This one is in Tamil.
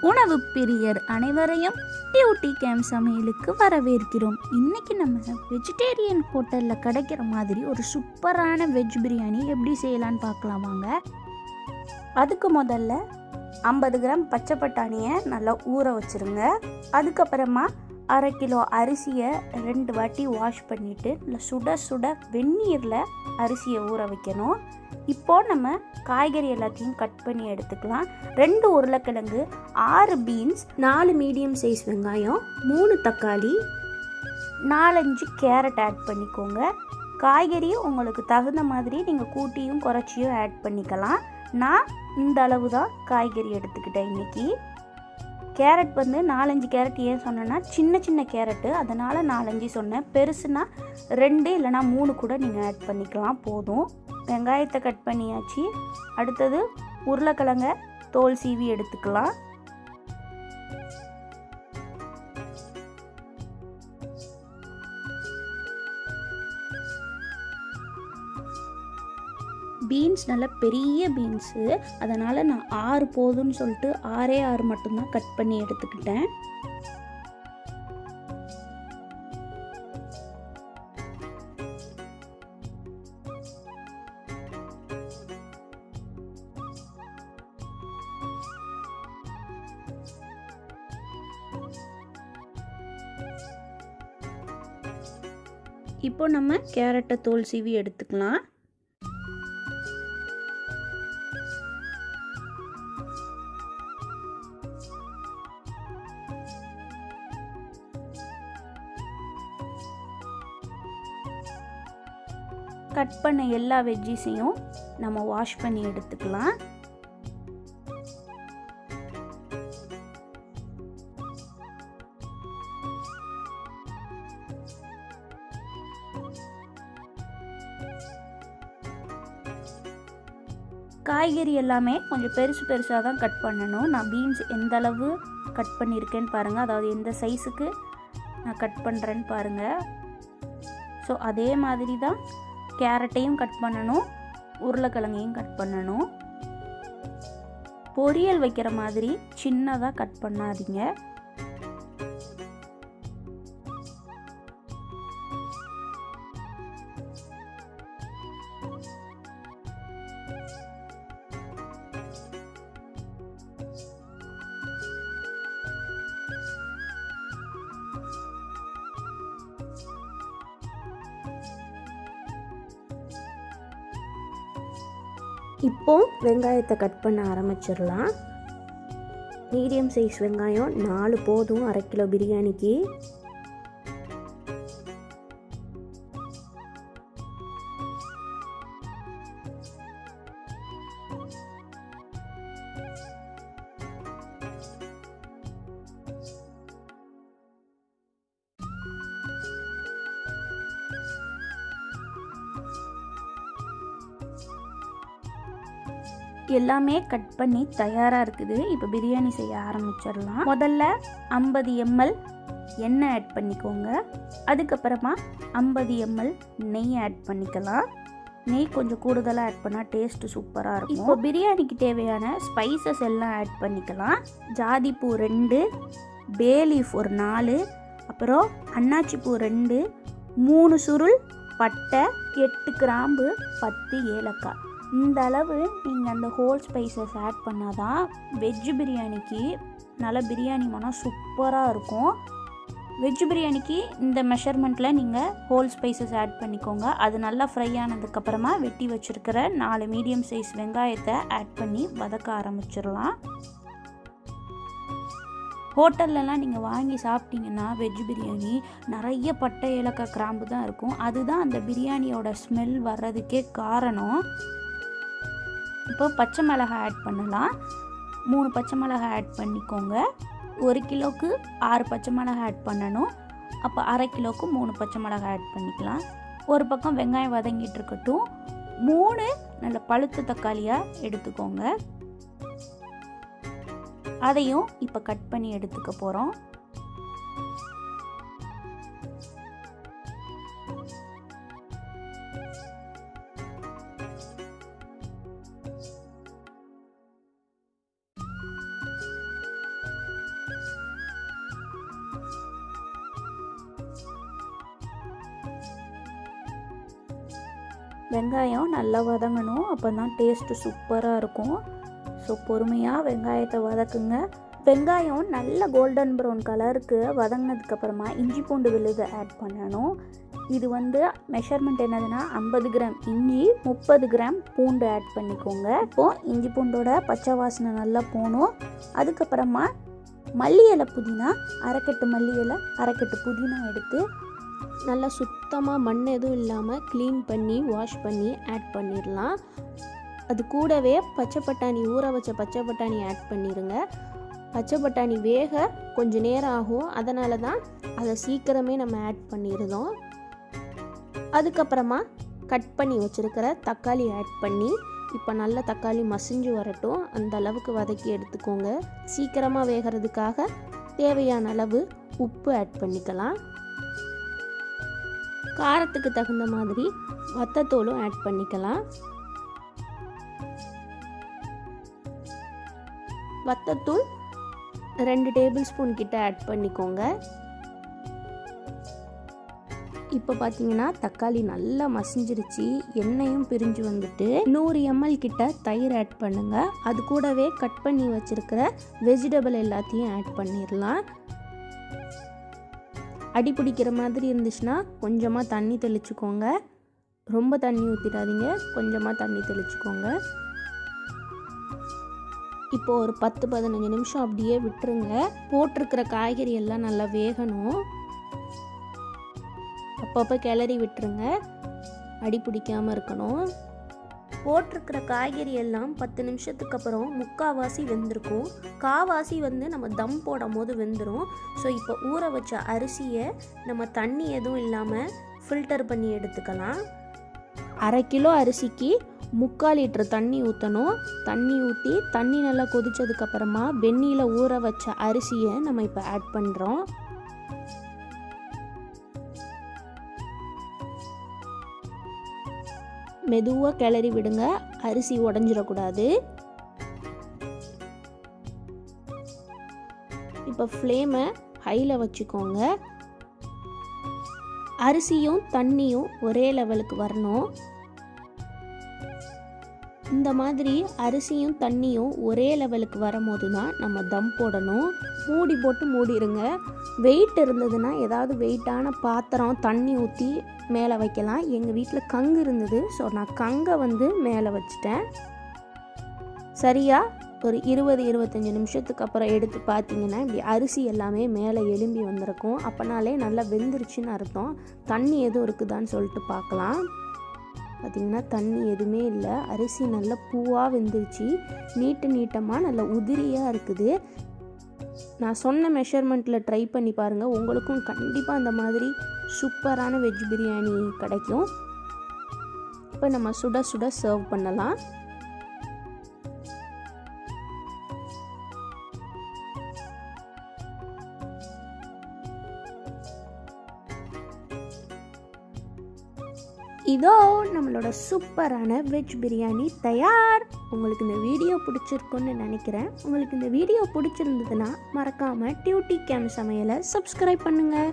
உணவு பிரியர் அனைவரையும் டியூட்டி கேம் சமையலுக்கு வரவேற்கிறோம். இன்னைக்கு நம்ம வெஜிடேரியன் ஹோட்டலில் கிடைக்கிற மாதிரி ஒரு சூப்பரான வெஜ் பிரியாணி எப்படி செய்யலான்னு பார்க்கலாம் வாங்க. அதுக்கு முதல்ல ஐம்பது கிராம் பச்சை பட்டாணியை நல்லா ஊற வச்சுருங்க. அதுக்கப்புறமா அரை கிலோ அரிசியை ரெண்டு வாட்டி வாஷ் பண்ணிவிட்டு இல்லை சுட சுட வெந்நீரில் அரிசியை ஊற வைக்கணும். இப்போது நம்ம காய்கறி எல்லாத்தையும் கட் பண்ணி எடுத்துக்கலாம். ரெண்டு உருளைக்கிழங்கு ஆறு பீன்ஸ் நாலு மீடியம் சைஸ் வெங்காயம் மூணு தக்காளி நாலஞ்சு கேரட் ஆட் பண்ணிக்கோங்க. காய்கறி உங்களுக்கு தகுந்த மாதிரி நீங்கள் கூட்டியும் குறைச்சியும் ஆட் பண்ணிக்கலாம். நான் இந்த அளவு தான் காய்கறி எடுத்துக்கிட்டேன் இன்றைக்கி கேரட் வந்து நாலஞ்சு கேரட் ஏன் சொன்னேன்னா சின்ன சின்ன கேரட்டு அதனால் நாலஞ்சு சொன்னேன். பெருசுனா ரெண்டு இல்லைனா மூணு கூட நீங்கள் ஆட் பண்ணிக்கலாம். போதும். வெங்காயத்தை கட் பண்ணியாச்சு. அடுத்தது உருளைக்கிழங்க தோல் சீவி எடுத்துக்கலாம். பீன்ஸ் நல்லா பெரிய பீன்ஸு. அதனால் நான் ஆறு போதும்னு சொல்லிட்டு ஆறே ஆறு மட்டும்தான் கட் பண்ணி எடுத்துக்கிட்டேன். இப்போ நம்ம கேரட்டை தோல் சீவி எடுத்துக்கலாம். கட் பண்ண எல்லா வெஜ்ஜீஸையும் நம்ம வாஷ் பண்ணி எடுத்துக்கலாம். காய்கறி எல்லாமே கொஞ்சம் பெருசு பெருசாக தான் கட் பண்ணணும். நான் பீன்ஸ் எந்த அளவு கட் பண்ணியிருக்கேன்னு பாருங்கள் அதாவது எந்த சைஸுக்கு நான் கட் பண்ணுறேன்னு பாருங்கள் ஸோ அதே மாதிரி தான் கேரட்டையும் கட் பண்ணணும் உருளைக்கிழங்கையும் கட் பண்ணணும். பொரியல் வைக்கிற மாதிரி சின்னதாக கட் பண்ணாதீங்க. இப்போ வெங்காயத்தை கட் பண்ண ஆரம்பிச்சிடலாம். மீடியம் சைஸ் வெங்காயம் நாலு போதும் அரை கிலோ பிரியாணிக்கு. எல்லாமே கட் பண்ணி தயாராக இருக்குது. இப்போ பிரியாணி செய்ய ஆரம்பிச்சிடலாம். முதல்ல ஐம்பது எம்எல் எண்ணெய் ஆட் பண்ணிக்கோங்க. அதுக்கப்புறமா ஐம்பது எம்எல் நெய் ஆட் பண்ணிக்கலாம். நெய் கொஞ்சம் கூடுதலாக ஆட் பண்ணால் டேஸ்ட்டு சூப்பராக இருக்கும். இப்போ பிரியாணிக்கு தேவையான ஸ்பைசஸ் எல்லாம் ஆட் பண்ணிக்கலாம். ஜாதிப்பூ ரெண்டு பேலீஃப் ஒரு நாலு அப்புறம் அன்னாச்சிப்பூ ரெண்டு மூணு சுருள் பட்டை எட்டு கிராம்பு பத்து ஏலக்காய். இந்த அளவு நீங்கள் அந்த ஹோல் ஸ்பைசஸ் ஆட் பண்ணால் தான் வெஜ்ஜு பிரியாணிக்கு நல்லா பிரியாணி மனம் சூப்பராக இருக்கும். வெஜ் பிரியாணிக்கு இந்த மெஷர்மெண்ட்டில் நீங்கள் ஹோல் ஸ்பைசஸ் ஆட் பண்ணிக்கோங்க. அது நல்லா ஃப்ரை ஆனதுக்கப்புறமா வெட்டி வச்சுருக்கிற நாலு மீடியம் சைஸ் வெங்காயத்தை ஆட் பண்ணி வதக்க ஆரம்பிச்சிடலாம். ஹோட்டல்லலாம் நீங்கள் வாங்கி சாப்பிட்டீங்கன்னா வெஜ் பிரியாணி நிறைய பட்டை ஏலக்காய் கிராம்பு தான் இருக்கும். அதுதான் அந்த பிரியாணியோட ஸ்மெல் வர்றதுக்கே காரணம். இப்போ பச்சை மிளகாய் ஆட் பண்ணலாம். மூணு பச்சை மிளகாய் ஆட் பண்ணிக்கோங்க. ஒரு கிலோவுக்கு ஆறு பச்சை மிளகாய் ஆட் பண்ணணும். அப்போ அரை கிலோவுக்கு மூணு பச்சை மிளகாய் ஆட் பண்ணிக்கலாம். ஒரு பக்கம் வெங்காயம் வதங்கிட்டு இருக்கட்டும். மூணு நல்ல பழுத்த தக்காளியாக எடுத்துக்கோங்க. அதையும் இப்போ கட் பண்ணி எடுத்துக்க போகிறோம் வெங்காயம் நல்லா வதங்கணும். அப்போ தான் டேஸ்ட்டு சூப்பராக இருக்கும். ஸோ பொறுமையாக வெங்காயத்தை வதக்குங்க. வெங்காயம் நல்ல கோல்டன் ப்ரௌன் கலருக்கு வதங்கினதுக்கப்புறமா இஞ்சி பூண்டு விழுது ஆட் பண்ணணும். இது வந்து மெஷர்மெண்ட் என்னதுன்னா ஐம்பது கிராம் இஞ்சி முப்பது கிராம் பூண்டு ஆட் பண்ணிக்கோங்க. இப்போது இஞ்சி பூண்டோட பச்சை வாசனை நல்லா போகணும் அதுக்கப்புறமா மல்லி இலை புதினா அரைக்கட்டு மல்லி இலை அரைக்கட்டு புதினா எடுத்து நல்லா சுத்தமாக மண் எதுவும் இல்லாமல் க்ளீன் பண்ணி வாஷ் பண்ணி ஆட் பண்ணிடலாம். அது கூடவே பச்சை பட்டாணி ஊற வச்ச பச்சை பட்டாணி ஆட் பண்ணிடுங்க. பச்சை பட்டாணி வேக கொஞ்சம் நேரம் ஆகும். அதனால தான் அதை சீக்கிரமே நம்ம ஆட் பண்ணிடுறோம் அதுக்கப்புறமா கட் பண்ணி வச்சுருக்கிற தக்காளி ஆட் பண்ணி இப்போ நல்ல தக்காளி மசிஞ்சு வரட்டும். அந்த அளவுக்கு வதக்கி எடுத்துக்கோங்க. சீக்கிரமாக வேகிறதுக்காக தேவையான அளவு உப்பு ஆட் பண்ணிக்கலாம். காரத்துக்கு தகுந்த மாதிரி வத்தத்தூளும் ஆட் பண்ணிக்கலாம். வத்தத்தூள் ரெண்டு டேபிள் ஸ்பூன் கிட்ட ஆட் பண்ணிக்கோங்க. இப்போ பார்த்தீங்கன்னா தக்காளி நல்லா மசிஞ்சிருச்சு. எண்ணெயும் பிரிஞ்சு வந்துட்டு நூறு எம்எல் கிட்ட தயிர் ஆட் பண்ணுங்கள் அது கூடவே கட் பண்ணி வச்சுருக்கிற வெஜிடபிள் எல்லாத்தையும் ஆட் பண்ணிடலாம் அடி பிடிக்கிற மாதிரி இருந்துச்சுன்னா கொஞ்சமாக தண்ணி தெளிச்சுக்கோங்க. ரொம்ப தண்ணி ஊற்றிடாதீங்க கொஞ்சமாக தண்ணி தெளிச்சுக்கோங்க. இப்போ ஒரு பத்து பதினஞ்சு நிமிஷம் அப்படியே விட்டுருங்க. போட்டிருக்கிற காய்கறி எல்லாம் நல்லா வேகணும். அப்பப்போ கிளறி விட்டுருங்க. அடி பிடிக்காமல் இருக்கணும். போட்டிருக்கிற காய்கறி எல்லாம் பத்து நிமிஷத்துக்கு அப்புறம் முக்காவாசி வெந்திருக்கும். காவாசி வந்து நம்ம தம் போடும் போது வெந்துடும் ஸோ இப்போ ஊற வச்ச அரிசியை நம்ம தண்ணி எதுவும் இல்லாமல் ஃபில்டர் பண்ணி எடுத்துக்கலாம். அரை கிலோ அரிசிக்கு முக்கால் லிட்டர் தண்ணி ஊற்றணும் தண்ணி ஊற்றி தண்ணி நல்லா கொதிச்சதுக்கப்புறமா வெந்நியில் ஊற வச்ச அரிசியை நம்ம இப்போ ஆட் பண்ணுறோம் மெதுவாக கிளறி விடுங்க. அரிசி உடஞ்சிடக்கூடாது. இப்போ ஃப்ளேமை ஹையில் வச்சுக்கோங்க. அரிசியும் தண்ணியும் ஒரே லெவலுக்கு வரணும். இந்த மாதிரி அரிசியும் தண்ணியும் ஒரே லெவலுக்கு வரும்போது தான் நம்ம தம் போடணும். மூடி போட்டு மூடிடுங்க வெயிட் இருந்ததுன்னா ஏதாவது வெயிட்டான பாத்திரம் தண்ணி ஊற்றி மேலே வைக்கலாம். எங்கள் வீட்டில் கங்கு இருந்தது ஸோ நான் கங்கை வந்து மேலே வச்சிட்டேன். சரியா? ஒரு இருபது இருபத்தஞ்சி நிமிஷத்துக்கு அப்புறம் எடுத்து பார்த்தீங்கன்னா இப்படி அரிசி எல்லாமே மேலே எலும்பி வந்திருக்கும். அப்போனாலே நல்லா வெந்துருச்சுன்னு அர்த்தம். தண்ணி எதுவும் இருக்குதான்னு சொல்லிட்டு பார்க்கலாம் பார்த்திங்கன்னா தண்ணி எதுவுமே இல்லை. அரிசி நல்லா பூவாக வெந்துருச்சு. நீட்டு நீட்டமாக நல்ல உதிரியாக இருக்குது. நான் சொன்ன மெஷர்மெண்ட்டில் ட்ரை பண்ணி பாருங்கள் உங்களுக்கும் கண்டிப்பாக அந்த மாதிரி சூப்பரான வெஜ் பிரியாணி கிடைக்கும். இப்போ நம்ம சுட சுட சர்வ் பண்ணலாம். இதோ நம்மளோட சூப்பரான வெஜ் பிரியாணி தயார். உங்களுக்கு இந்த வீடியோ பிடிச்சிருக்குன்னு நினைக்கிறேன். உங்களுக்கு இந்த வீடியோ பிடிச்சிருந்ததுன்னா மறக்காமல் டியூட்டி கேம் சமையலை சப்ஸ்கிரைப் பண்ணுங்கள்